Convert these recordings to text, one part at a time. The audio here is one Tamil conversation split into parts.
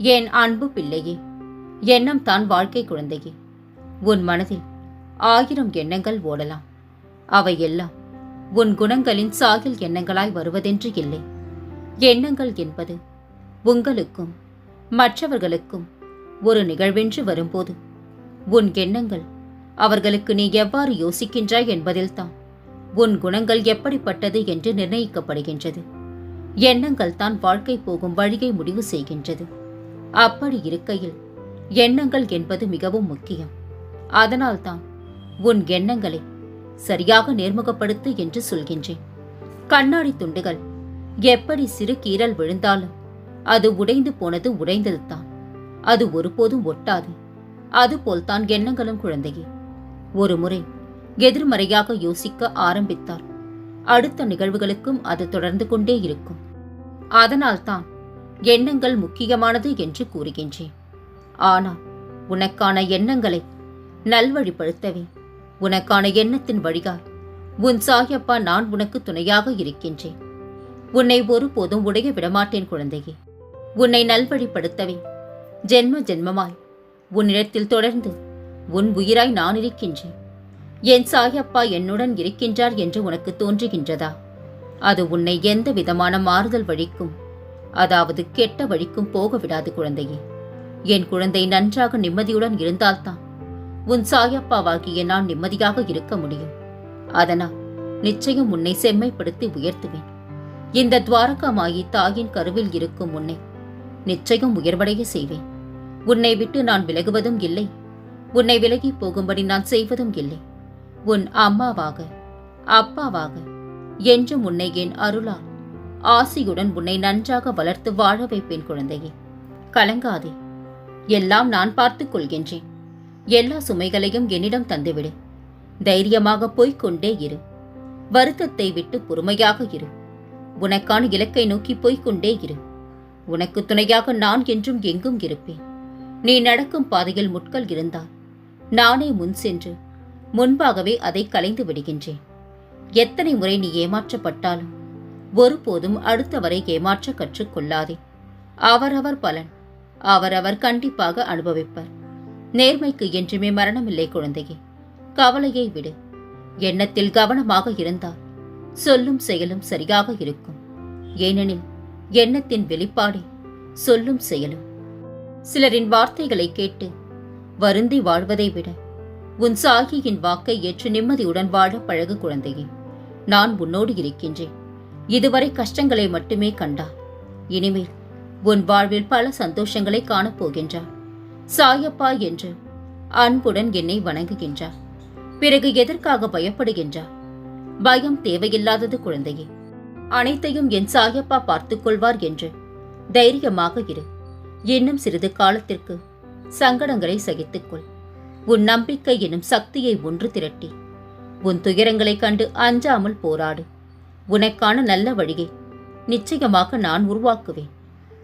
என் அன்பு பிள்ளையே எண்ணம் தான் வாழ்க்கை குழந்தையே. உன் மனதில் ஆயிரம் எண்ணங்கள் ஓடலாம். அவை எல்லாம் உன் குணங்களின் சாகில் எண்ணங்களாய் வருவதென்று இல்லை. எண்ணங்கள் என்பது உங்களுக்கும் மற்றவர்களுக்கும் ஒரு நிகழ்வென்று வரும்போது உன் எண்ணங்கள் அவர்களுக்கு நீ எவ்வாறு யோசிக்கின்றாய் என்பதில்தான் உன் குணங்கள் எப்படிப்பட்டது என்று நிர்ணயிக்கப்படுகின்றது. எண்ணங்கள் தான் வாழ்க்கை போகும் வழியை முடிவு செய்கின்றது. அப்படி இருக்கையில் எண்ணங்கள் என்பது மிகவும் முக்கியம். அதனால்தான் உன் எண்ணங்களை சரியாக நேர்முகப்படுத்து என்று சொல்கின்றேன். கண்ணாடி துண்டுகள் எப்படி சிறு கீறல் விழுந்தாலும் அது உடைந்து போனது உடைந்ததுதான். அது ஒருபோதும் ஒட்டாது. அதுபோல்தான் எண்ணங்களும் குழந்தையே. ஒரு முறை எதிர்மறையாக யோசிக்க ஆரம்பித்தால் அடுத்த நிகழ்வுகளுக்கும் அது தொடர்ந்து கொண்டே இருக்கும். அதனால்தான் எண்ணங்கள் முக்கியமானது என்று கூறுகின்றேன். ஆனால் உனக்கான எண்ணங்களை நல்வழிப்படுத்தவே உனக்கான எண்ணத்தின் வழியாய் உன் சாயப்பா நான் உனக்கு துணையாக இருக்கின்றேன். உன்னை ஒருபோதும் உடைய விடமாட்டேன் குழந்தையே. உன்னை நல்வழிப்படுத்தவே ஜென்ம ஜென்மமாய் உன்னிடத்தில் தொடர்ந்து உன் உயிராய் நான் இருக்கின்றேன். என் சாயப்பா என்னுடன் இருக்கின்றார் என்று உனக்கு தோன்றுகின்றதா? அது உன்னை எந்த விதமான மாறுதல் வழிக்கும் அதாவது கெட்ட வழிக்கும் போக விடாது குழந்தையே. என் குழந்தை நன்றாக நிம்மதியுடன் இருந்தால்தான் உன் சாயப்பாவாகிய நான் நிம்மதியாக இருக்க முடியும். அதனால் நிச்சயம் உன்னை செம்மைப்படுத்தி உயர்த்துவேன். இந்த துவாரகாமாயி தாயின் கருவில் இருக்கும் உன்னை நிச்சயம் உயர்வடைய செய்வேன். உன்னை விட்டு நான் விலகுவதும் இல்லை. உன்னை விலகி போகும்படி நான் செய்வதும் இல்லை. உன் அம்மாவாக அப்பாவாக என்றும் உன்னை என் அருளால் ஆசியுடன் உன்னை நன்றாக வளர்த்து வாழ வைப்பேன் குழந்தையே. கலங்காதே. எல்லாம் நான் பார்த்துக் கொள்கின்றேன். எல்லா சுமைகளையும் என்னிடம் தந்துவிடு. தைரியமாக போய்கொண்டே இரு. வருத்தத்தை விட்டு பொறுமையாக இரு. உனக்கான இலக்கை நோக்கி போய்க் கொண்டே இரு. உனக்கு துணையாக நான் என்றும் எங்கும் இருப்பேன். நீ நடக்கும் பாதையில் முட்கள் இருந்தால் நானே முன் சென்று முன்பாகவே அதை கலைந்து விடுகின்றேன். எத்தனை முறை நீ ஏமாற்றப்பட்டாலும் ஒருபோதும் அடுத்தவரை ஏமாற்ற கற்றுக்கொள்ளாதே. அவரவர் பலன். அவரவர் கண்டிப்பாக அனுபவிப்பர். நேர்மைக்கு என்றுமே மரணமில்லை குழந்தையே. கவலையை விடு. எண்ணத்தில் கவனமாக இருந்தால் சொல்லும் செயலும் சரியாக இருக்கும். ஏனெனில் எண்ணத்தின் வெளிப்பாடே சொல்லும் செயலும். சிலரின் வார்த்தைகளை கேட்டு வருந்தி வாழ்வதை விட உன் சாகியின் வாக்கை ஏற்று நிம்மதியுடன் வாழ பழகு குழந்தையே. நான் உன்னோடு இருக்கின்றேன். இதுவரை கஷ்டங்களை மட்டுமே கண்டாள் இனிமேல் உன் வாழ்வில் பல சந்தோஷங்களை காணப்போகின்றாள் சாயப்பா என்று அன்புடன் என்னை வணங்குகின்றார் பிறகு எதற்காக பயப்படுகின்றார் பயம் தேவையில்லாதது குழந்தையே. அனைத்தையும் என் சாயப்பா பார்த்துக் கொள்வார் என்று தைரியமாக இரு. இன்னும் சிறிது காலத்திற்கு சங்கடங்களை சகித்துக்கொள் உன் நம்பிக்கை எனும் சக்தியை ஒன்று திரட்டி. உன் துயரங்களைக் கண்டு அஞ்சாமல் போராடு. உனக்கான நல்ல வழியை நிச்சயமாக நான் உருவாக்குவேன்.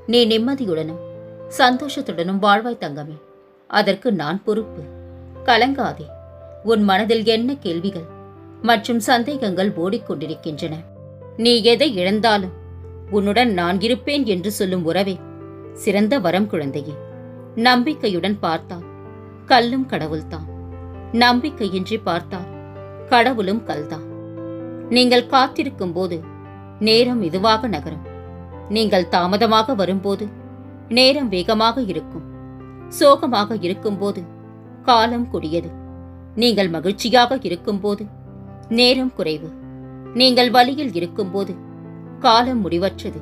நீ நிம்மதியுடனும் சந்தோஷத்துடனும் வாழ்வாய் தங்கமே. அதற்கு நான் பொறுப்பு. கலங்காதே. உன் மனதில் என்ன கேள்விகள் மற்றும் சந்தேகங்கள் ஓடிக்கொண்டிருக்கின்றன. நீ எதை இழந்தாலும் உன்னுடன் நான் இருப்பேன் என்று சொல்லும் உறவே சிறந்த வரம் குழந்தையே. நம்பிக்கையுடன் பார்த்தால் கல்லும் கடவுள்தான். நம்பிக்கையின்றி பார்த்தால் கடவுளும் கல்தான். நீங்கள் காத்திருக்கும் போது நேரம் இதுவாக நகரும். நீங்கள் தாமதமாக வரும்போது நேரம் வேகமாக இருக்கும். சோகமாக இருக்கும்போது காலம் கொடியது. நீங்கள் மகிழ்ச்சியாக இருக்கும்போது நேரம் குறைவு. நீங்கள் வழியில் இருக்கும்போது காலம் முடிவற்றது.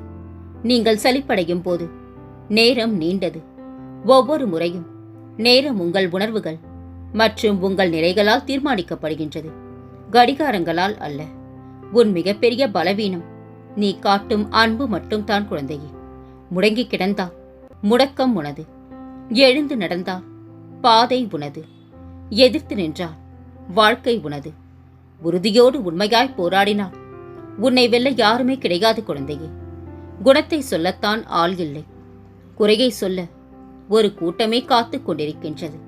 நீங்கள் சலிப்படையும் போது நேரம் நீண்டது. ஒவ்வொரு முறையும் நேரம் உங்கள் உணர்வுகள் மற்றும் உங்கள் நிறைகளால் தீர்மானிக்கப்படுகின்றது. கடிகாரங்களால் அல்ல. உன் மிகப்பெரிய பலவீனம். நீ காட்டும் அன்பு மட்டும் தான் குழந்தையே. முடங்கி கிடந்தா முடக்கம் உனது. எழுந்து நடந்தால் பாதை உனது. எதிர்த்து நின்றால் வாழ்க்கை உனது. உறுதியோடு உண்மையாய் போராடினாள் உன்னை வெல்ல யாருமே கிடையாது குழந்தையே. குணத்தை சொல்லத்தான் ஆள் இல்லை. குறையை சொல்ல ஒரு கூட்டமே காத்துக் கொண்டிருக்கின்றது.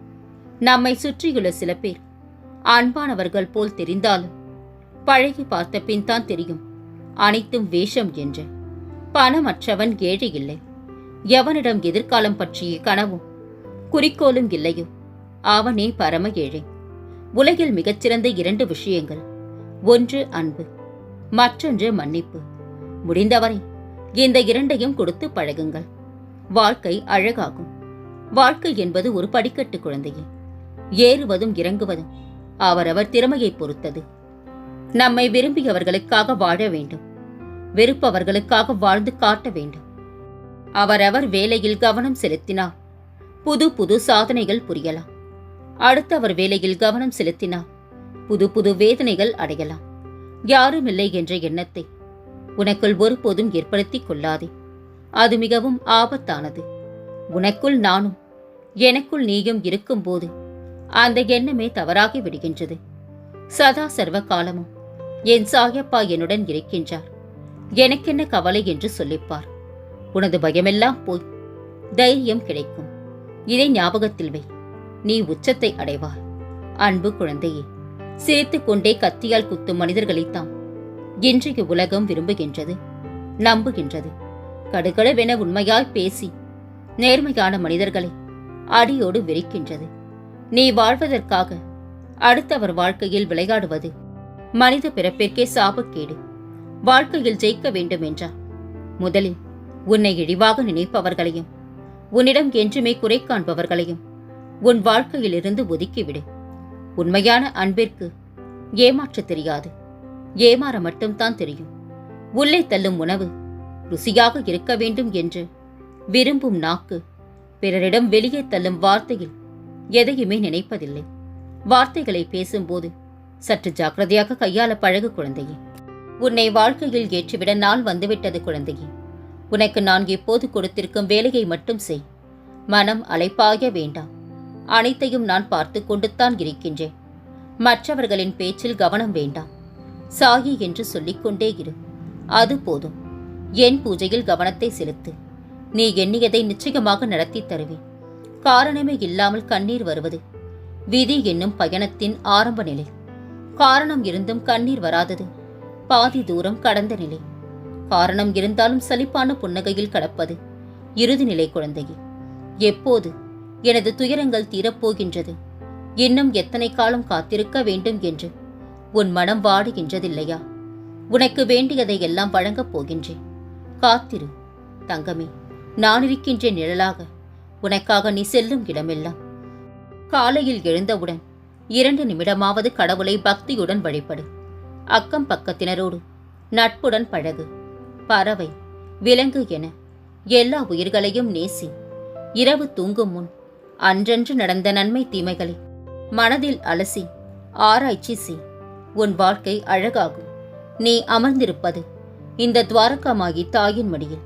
நம்மை சுற்றியுள்ள சில பேர் அன்பானவர்கள் போல் தெரிந்தாலும் பழகி பார்த்த பின் தான் தெரியும். அனைத்தும் வேஷம் என்று. பணமற்றவன் ஏழை இல்லை. எவனிடம் எதிர்காலம் பற்றிய கனவும் குறிக்கோளும் இல்லையோ. அவனே பரம ஏழை. உலகில் மிகச்சிறந்த இரண்டு விஷயங்கள். ஒன்று அன்பு மற்றொன்று மன்னிப்பு. முடிந்தவரை இந்த இரண்டையும் கொடுத்து பழகுங்கள். வாழ்க்கை அழகாகும். வாழ்க்கை என்பது ஒரு படிக்கட்டு குழந்தையே. ஏறுவதும் இறங்குவதும் அவரவர் திறமையை பொறுத்தது. நம்மை விரும்பியவர்களுக்காக வாழ வேண்டும். வெறுப்பவர்களுக்காக வாழ்ந்து காட்ட வேண்டும். அவரவர் வேலையில் கவனம் செலுத்தினார். புது புது சாதனைகள் புரியலாம். அடுத்தவர் வேலையில் கவனம் செலுத்தினார். புது புது வேதனைகள் அடையலாம். யாருமில்லை என்ற எண்ணத்தை உனக்குள் ஒருபோதும் ஏற்படுத்திக் கொள்ளாதே. அது மிகவும் ஆபத்தானது. உனக்குள் நானும் எனக்குள் நீயும் இருக்கும்போது அந்த எண்ணமே தவறாகி விடுகின்றது. சதா சர்வ காலமும் என் சாயப்பா என்னுடன் இருக்கின்றார். எனக்கென்ன கவலை என்று சொல்லிப்பார். உனது பயமெல்லாம் போய் தைரியம் கிடைக்கும். இதை ஞாபகத்தில் வை. நீ உச்சத்தை அடைவாய் அன்பு குழந்தையே சிரித்துக் கொண்டே கத்தியால் குத்தும் மனிதர்களைத்தான் இன்றைய உலகம் விரும்புகின்றது நம்புகின்றது. கடுகடுவென உண்மையாய் பேசி நேர்மையான மனிதர்களை அடியோடு வெறிக்கின்றது. நீ வாழ்வதற்காக அடுத்தவர் வாழ்க்கையில் விளையாடுவது மனித பிறப்பிற்கே சாபக்கேடு. வாழ்க்கையில் ஜெயிக்க வேண்டும் என்றார். முதலில் உன்னை இழிவாக நினைப்பவர்களையும் உன்னிடம் என்றுமே குறை காண்பவர்களையும் உன் வாழ்க்கையிலிருந்து ஒதுக்கிவிடு. உண்மையான அன்பிற்கு ஏமாற்ற தெரியாது. ஏமாற மட்டும்தான் தெரியும். உள்ளே தள்ளும் உணவு ருசியாக இருக்க வேண்டும் என்று விரும்பும் நாக்கு பிறரிடம் வெளியே தள்ளும் வார்த்தையில் எதையுமே நினைப்பதில்லை. வார்த்தைகளை பேசும்போது சற்று ஜாக்கிரதையாக கையாள பழகு குழந்தையே. உன்னை வாழ்க்கையில் ஏற்றிவிட நாள் வந்துவிட்டது குழந்தையே. உனக்கு நான் எப்போது கொடுத்திருக்கும் வேலையை மட்டும் செய். மனம் அலைப்பாய வேண்டாம். அனைத்தையும் நான் பார்த்து கொண்டுத்தான் இருக்கின்றேன். மற்றவர்களின் பேச்சில் கவனம் வேண்டாம். சாயி என்று சொல்லிக்கொண்டே இரு. அது போதும். என் பூஜையில் கவனத்தை செலுத்து. நீ எண்ணியதை நிச்சயமாக நடத்தி தருவேன். காரணமே இல்லாமல் கண்ணீர் வருவது. விதி என்னும் பயணத்தின் ஆரம்ப நிலை. காரணம் இருந்தும் கண்ணீர் வராதது. பாதி தூரம் கடந்த நிலை. காரணம் இருந்தாலும் சலிப்பான புன்னகையில் கடப்பது. இறுதி நிலை குழந்தையே. எப்போது? எனது துயரங்கள் தீரப்போகின்றது. இன்னும் எத்தனை காலம் காத்திருக்க வேண்டும் என்று. உன் மனம் வாடுகின்றதில்லையா? உனக்கு வேண்டியதை எல்லாம் வழங்கப் போகின்றேன். காத்திரு. தங்கமே நான் இருக்கின்ற நிழலாக. உனக்காக நீ செல்லும் இடமெல்லாம். காலையில் எழுந்தவுடன் இரண்டு நிமிடமாவது கடவுளை பக்தியுடன் வழிபடு. அக்கம் பக்கத்தினரோடு நட்புடன் பழகு. பறவை விலங்கு என எல்லா உயிர்களையும் நேசி. இரவு தூங்கும் முன் அன்றன்று நடந்த நன்மை தீமைகளை மனதில் அலசி ஆராய்ச்சி செய். உன் வாழ்க்கை அழகாகும். நீ அமர்ந்திருப்பது இந்த துவாரகமாகி தாயின் மடியில்.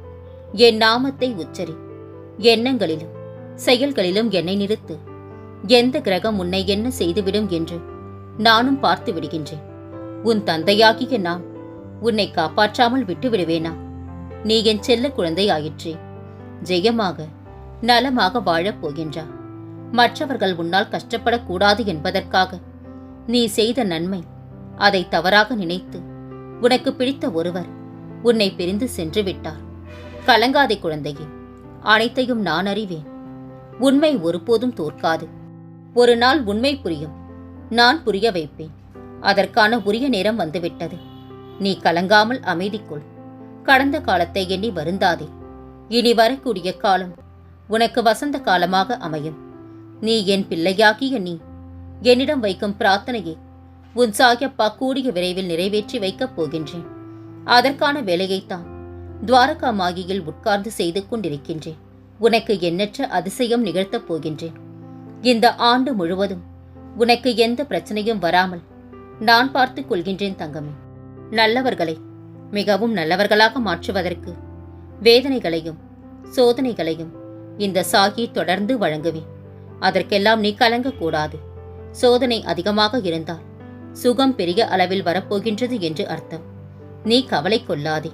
என் நாமத்தை உச்சரி. எண்ணங்களிலும் செயல்களிலும் என்னை நிறுத்து. எந்த கிரகம் உன்னை என்ன செய்துவிடும் என்று நானும் பார்த்து விடுகின்றேன். உன் தந்தையாகிய நான் உன்னை காப்பாற்றாமல் விட்டு விடுவேனா நீ என் செல்ல குழந்தை ஆயிற்றே ஜெயமாக நலமாக வாழப் போகின்றா. மற்றவர்கள் உன்னால் கஷ்டப்படக்கூடாது என்பதற்காக நீ செய்த நன்மை அதை தவறாக நினைத்து உனக்கு பிடித்த ஒருவர் உன்னை பிரிந்து சென்று விட்டார். கலங்காதே குழந்தையே அனைத்தையும் நான் அறிவேன். உண்மை ஒருபோதும் தோற்காது. ஒரு நாள் உண்மை புரியும். நான் புரிய வைப்பேன். அதற்கான உரிய நேரம் வந்துவிட்டது. நீ கலங்காமல் அமைதிக்குள். கடந்த காலத்தை எண்ணி வருந்தாதே. இனி வரக்கூடிய காலம் உனக்கு வசந்த காலமாக அமையும். நீ என் பிள்ளையாகிய நீ என்னிடம் வைக்கும் பிரார்த்தனையை உன் சாயப்பா கூடிய விரைவில் நிறைவேற்றி வைக்கப் போகின்றேன். அதற்கான வேலையைத்தான் துவாரகா மாகியில் உட்கார்ந்து செய்து கொண்டிருக்கின்றேன். உனக்கு எண்ணற்ற அதிசயம் நிகழ்த்தப் போகின்றேன். இந்த ஆண்டு முழுவதும் உனக்கு எந்த பிரச்சனையும் வராமல் நான் பார்த்துக் கொள்கின்றேன் தங்கமே. நல்லவர்களை மிகவும் நல்லவர்களாக மாற்றுவதற்கு வேதனைகளையும் சோதனைகளையும் இந்த சாகி தொடர்ந்து வழங்குவேன். அதற்கெல்லாம் நீ கலங்கக்கூடாது. சோதனை அதிகமாக இருந்தால் சுகம் பெரிய அளவில் வரப்போகின்றது என்று அர்த்தம். நீ கவலை கொள்ளாதே.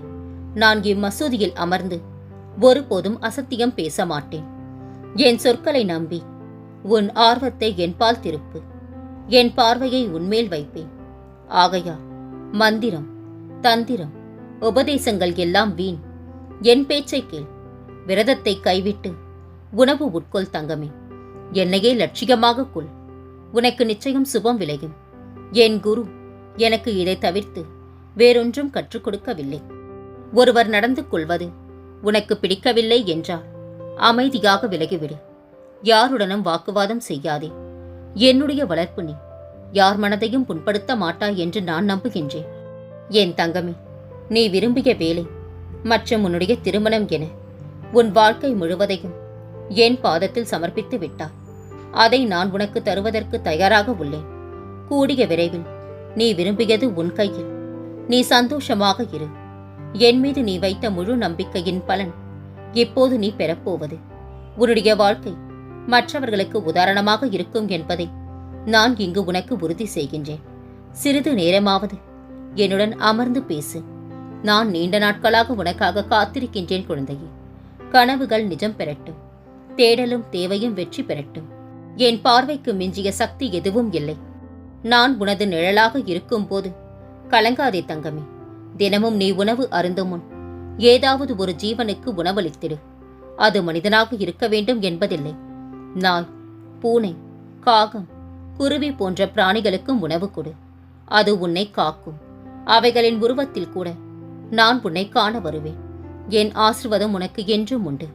நான் இம்மசூதியில் அமர்ந்து ஒருபோதும் அசத்தியம் பேச மாட்டேன். என் சொற்களை நம்பி உன் ஆர்வத்தை என்பால் திருப்பு. என் பார்வையை உன்மேல் வைப்பேன். ஆகையா மந்திரம் தந்திரம் உபதேசங்கள் எல்லாம் வீண். என் பேச்சை கேள். விரதத்தை கைவிட்டு உணவு உட்கொள் தங்கமே. என்னையே லட்சியமாக கொள். உனக்கு நிச்சயம் சுபம் விளையும். என் குரு எனக்கு இதை தவிர்த்து வேறொன்றும் கற்றுக் கொடுக்கவில்லை. ஒருவர் நடந்து கொள்வது உனக்கு பிடிக்கவில்லை என்றால் அமைதியாக விலகிவிடு. யாருடனும் வாக்குவாதம் செய்யாதே. என்னுடைய வளர்ப்பு நீ. யார் மனதையும் புண்படுத்த மாட்டாய் என்று நான் நம்புகின்றேன். என் தங்கமே நீ விரும்பிய வேலை மற்றும் உன்னுடைய திருமணம் என உன் வாழ்க்கை முழுவதையும் என் பாதத்தில் சமர்ப்பித்து விட்டாய். அதை நான் உனக்கு தருவதற்கு தயாராக உள்ளேன். கூடிய விரைவில் நீ விரும்பியது உன் கையில். நீ சந்தோஷமாக இரு. என் மீது நீ வைத்த முழு நம்பிக்கையின் பலன் இப்போது நீ பெறப்போவது. உன்னுடைய வாழ்க்கை மற்றவர்களுக்கு உதாரணமாக இருக்கும் என்பதை நான் இங்கு உனக்கு உறுதி செய்கின்றேன். சிறிது நேரமாவது என்னுடன் அமர்ந்து பேசு. நான் நீண்ட நாட்களாக உனக்காக காத்திருக்கின்றேன் குழந்தையே. கனவுகள் நிஜம் பெறட்டும். தேடலும் தேவையும் வெற்றி பெறட்டும். என் பார்வைக்கு மிஞ்சிய சக்தி எதுவும் இல்லை. நான் உனது நிழலாக இருக்கும்போது கலங்காதே தங்கமே. தினமும் நீ உணவு அருந்தும் முன் ஏதாவது ஒரு ஜீவனுக்கு உணவளித்திடு. அது மனிதனாக இருக்க வேண்டும் என்பதில்லை. நாய் பூனை காகம் குருவி போன்ற பிராணிகளுக்கும் உணவு கொடு. அது உன்னை காக்கும். அவைகளின் உருவத்தில் கூட நான் உன்னை காண வருவேன். என் ஆசிர்வாதம் உனக்கு என்றும் உண்டு.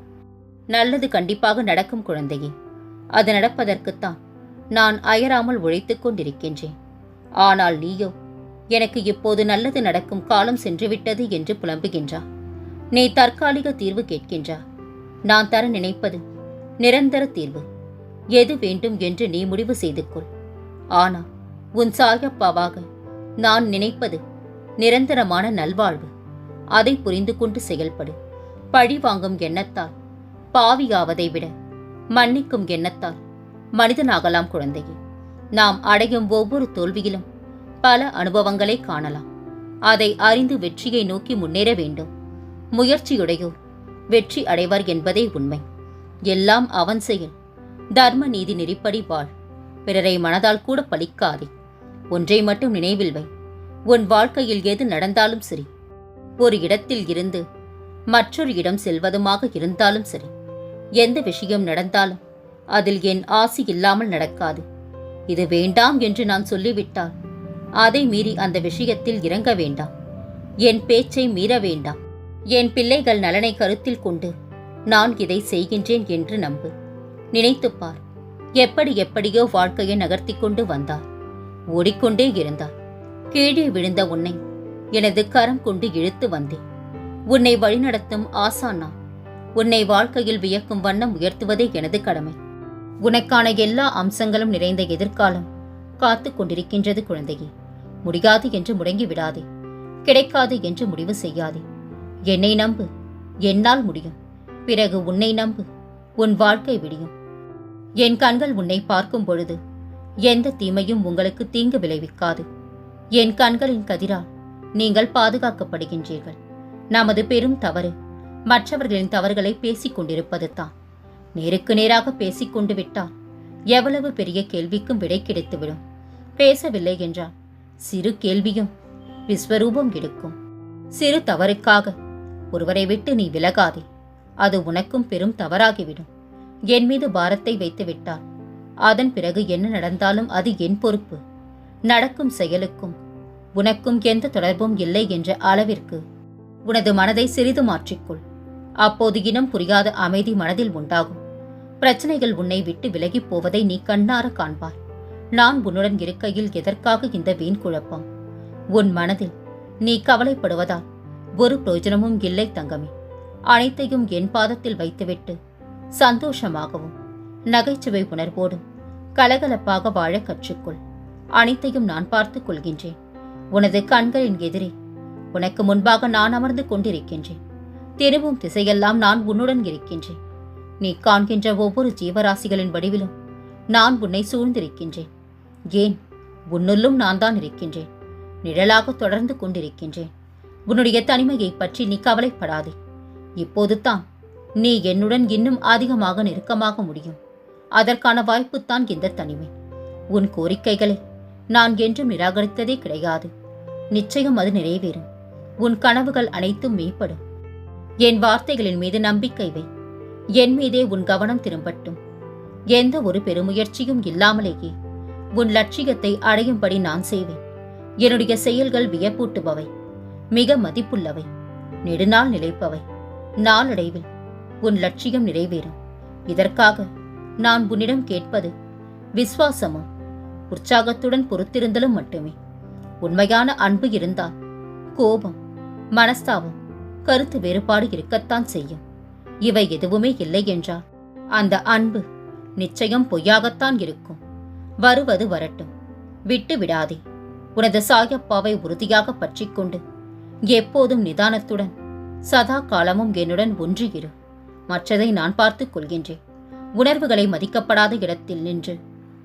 நல்லது கண்டிப்பாக நடக்கும் குழந்தையே. அது நடப்பதற்குத்தான் நான் அயராமல் உழைத்துக் கொண்டிருக்கின்றேன். ஆனால் நீயோ எனக்கு இப்போது நல்லது நடக்கும் காலம் சென்றுவிட்டது என்று புலம்புகின்றா. நீ தற்காலிக தீர்வு கேட்கின்றா. நான் தர நினைப்பது நிரந்தர தீர்வு. எது வேண்டும் என்று நீ முடிவு செய்து கொள் ஆனால் உன் சாயப்பாவாக நான் நினைப்பது நிரந்தரமான நல்வாழ்வு. அதை புரிந்து கொண்டு செயல்படு. பழி வாங்கும் எண்ணத்தால் பாவியாவதை விட மன்னிக்கும் எண்ணத்தால் மனிதனாகலாம் குழந்தையே. நாம் அடையும் ஒவ்வொரு தோல்வியிலும் பல அனுபவங்களை காணலாம். அதை அறிந்து வெற்றியை நோக்கி முன்னேற வேண்டும். முயற்சியுடையோர் வெற்றி அடைவர் என்பதே உண்மை. எல்லாம் அவன் செயல். தர்ம நீதி நெறிப்படி வாழ். பிறரை மனதால் கூட பலிக்காதே ஒன்றை மட்டும் நினைவில் வை. உன் வாழ்க்கையில் எது நடந்தாலும் சரி. ஒரு இடத்தில் இருந்து மற்றொரு இடம் செல்வதுமாக இருந்தாலும் சரி. எந்த விஷயம் நடந்தாலும் அதில் என் ஆசி இல்லாமல் நடக்காது. இது வேண்டாம் என்று நான் சொல்லிவிட்டால் அதை மீறி அந்த விஷயத்தில் இறங்க வேண்டாம். என் பேச்சை மீற வேண்டாம். என் பிள்ளைகள் நலனை கருத்தில் கொண்டு நான் இதை செய்கின்றேன் என்று நம்பு. நினைத்துப் பார் எப்படி எப்படியோ வாழ்க்கையை நகர்த்தி கொண்டு வந்தார். ஓடிக்கொண்டே இருந்தார். கீழே விழுந்த உன்னை எனது கரம் கொண்டு இழுத்து வந்தேன். உன்னை வழிநடத்தும் ஆசானா உன்னை வாழ்க்கையில் வியக்கும் வண்ணம் உயர்த்துவதே எனது கடமை. உனக்கான எல்லா அம்சங்களும் நிறைந்த எதிர்காலம் காத்து கொண்டிருக்கின்றது குழந்தையே. முடியாது என்று முடங்கி விடாதே. கிடைக்காது என்று முடிவு செய்யாதே. என்னை நம்பு. என்னால் முடியும். பிறகு உன்னை நம்பு. உன் வாழ்க்கை விடியும். என் கண்கள் உன்னை பார்க்கும் பொழுது எந்த தீமையும் உங்களுக்கு தீங்கு விளைவிக்காது. என் கண்களின் கதிரால் நீங்கள் பாதுகாக்கப்படுகின்றீர்கள். நமது பெரும் தவறு மற்றவர்களின் தவறுகளை பேசிக் கொண்டிருப்பது தான். நேருக்கு நேராக பேசிக் கொண்டு விட்டால் எவ்வளவு பெரிய கேள்விக்கும் விடை கிடைத்துவிடும். பேசவில்லை என்றால் சிறு கேள்வியும் விஸ்வரூபம் எடுக்கும். சிறு தவறுக்காக ஒருவரை விட்டு நீ விலகாதே. அது உனக்கும் பெரும் தவறாகிவிடும். என் மீது பாரத்தை வைத்து விட்டால் அதன் பிறகு என்ன நடந்தாலும் அது என் பொறுப்பு. நடக்கும் செயலுக்கும் உனக்கும் எந்த தொடர்பும் இல்லை என்ற அளவிற்கு உனது மனதை சிறிது மாற்றிக்கொள். அப்போது இனம் புரியாத அமைதி மனதில் உண்டாகும். பிரச்சனைகள் உன்னை விட்டு விலகிப் போவதை நீ கண்ணார காண்பாய். நான் உன்னுடன் இருக்கையில் எதற்காக இந்த வீண் குழப்பம்? உன் மனதில் நீ கவலைப்படுவதால் ஒரு பிரயோஜனமும் இல்லை தங்கமே. அனைத்தையும் என் பாதத்தில் வைத்துவிட்டு சந்தோஷமாகவும் நகைச்சுவை உணர்வோடும் கலகலப்பாக வாழ கற்றுக்கொள். அனைத்தையும் நான் பார்த்துக் கொள்கின்றேன். உனது கண்களின் எதிரே உனக்கு முன்பாக நான் அமர்ந்து கொண்டிருக்கின்றேன். திரும்பும் திசையெல்லாம் நான் உன்னுடன் இருக்கின்றேன். நீ காண்கின்ற ஒவ்வொரு ஜீவராசிகளின் வடிவிலும் நான் உன்னை சூழ்ந்திருக்கின்றேன். ஏன்? உன்னுள்ளும் நான் தான் இருக்கின்றேன். நிழலாக தொடர்ந்து கொண்டிருக்கின்றேன். உன்னுடைய தனிமையை பற்றி நீ கவலைப்படாதே. இப்போது தான் நீ என்னுடன் இன்னும் அதிகமாக நெருக்கமாக முடியும். அதற்கான வாய்ப்புத்தான் இந்த தனிமை. உன் கோரிக்கைகளை நான் என்றும் நிராகரித்ததே கிடையாது. நிச்சயம் அது நிறைவேறும். உன் கனவுகள் அனைத்தும் மேம்படும். என் வார்த்தைகளின் மீது நம்பிக்கை வை. என் மீதே உன் கவனம் திரும்பட்டும். எந்த ஒரு பெருமுயற்சியும் இல்லாமலேயே உன் லட்சியத்தை அடையும்படி நான் செய்வேன். என்னுடைய செயல்கள் வியப்பூட்டுபவை. மிக மதிப்புள்ளவை. நெடுநாள் நிலைப்பவை. நாளடைவில் உன் லட்சியம் நிறைவேறும். இதற்காக நான் உன்னிடம் கேட்பது விசுவாசமும் உற்சாகத்துடன் பொறுத்திருந்தலும் மட்டுமே. உண்மையான அன்பு இருந்தால் கோபம் மனஸ்தாபம் கருத்து வேறுபாடு இருக்கத்தான் செய்யும். இவை எதுவுமே இல்லை என்றால் அந்த அன்பு நிச்சயம் பொய்யாகத்தான் இருக்கும். வருவது வரட்டும். விட்டு விடாதே. உனது சாயப்பாவை உறுதியாக பற்றிக்கொண்டு எப்போதும் நிதானத்துடன் சதா காலமும் என்னுடன் ஒன்றியிரு மற்றதை நான் பார்த்துக் கொள்கின்றேன். உணர்வுகளை மதிக்கப்படாத இடத்தில் நின்று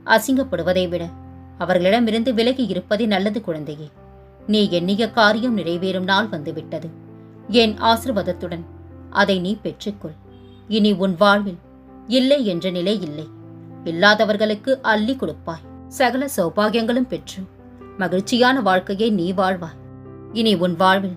அசிங்கப்படுவதை விட அவர்களிடமிருந்து விலகி இருப்பதே நல்லது குழந்தையே. நீ எண்ணிய காரியம் நிறைவேறும் நாள் வந்துவிட்டது. என் ஆசிர்வாதத்துடன் அதை நீ பெற்றுக்கொள். இனி உன் வாழ்வில் இல்லை என்ற நிலை இல்லை. இல்லாதவர்களுக்கு அள்ளி கொடுப்பாய். சகல சௌபாகியங்களும் பெற்று மகிழ்ச்சியான வாழ்க்கையை நீ வாழ்வாய். இனி உன் வாழ்வில்